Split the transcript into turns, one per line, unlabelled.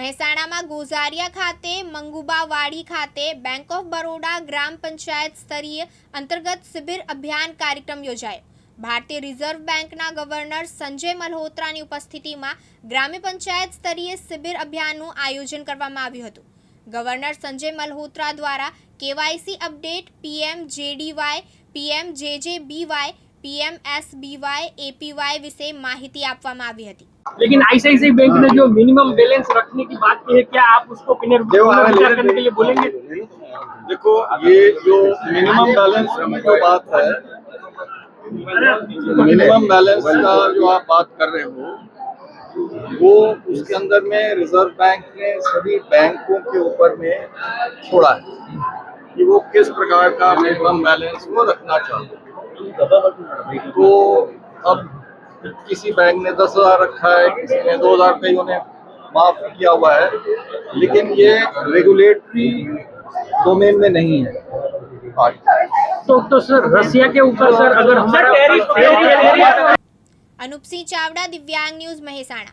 મહેસાણામાં ગોઝારિયા ખાતે, મંગુબાવાડી ખાતે બેંક ઓફ બરોડા ગ્રામ પંચાયત સ્તરીય અંતર્ગત શિબિર અભિયાન કાર્યક્રમ યોજાયો. ભારતીય રિઝર્વ બેંકના ગવર્નર સંજય મલ્હોત્રાની ઉપસ્થિતિમાં ગ્રામ્ય પંચાયત સ્તરીય શિબિર અભિયાનનું આયોજન કરવામાં આવ્યું હતું. ગવર્નર સંજય મલ્હોત્રા દ્વારા KYC update, PM JDY, PM JJBY, PM SBY, APY વિશે માહિતી આપવામાં આવી હતી.
लेकिन आईसीआईसीआई बैंक ने जो मिनिमम बैलेंस रखने की बात की है क्या आप उसको पुनर्विचार करने के लिए बोलेंगे?
देखो ये जो मिनिमम बैलेंस की जो बात है मिनिमम बैलेंस का जो आप बात कर रहे हो वो उसके अंदर में रिज़र्व बैंक ने सभी बैंकों के ऊपर में छोड़ा है कि वो किस प्रकार का मिनिमम बैलेंस वो रखना चाहते तो अब किसी बैंक ने दस हज़ार रखा है किसी ने दो हज़ार कई उन्हें माफ़ किया हुआ है। लेकिन ये रेगुलेटरी डोमेन में नहीं है।
तो तो सर रसिया के ऊपर सर अगर हमारा
अनुप सिंह चावड़ा दिव्यांग न्यूज़ महेसाणा।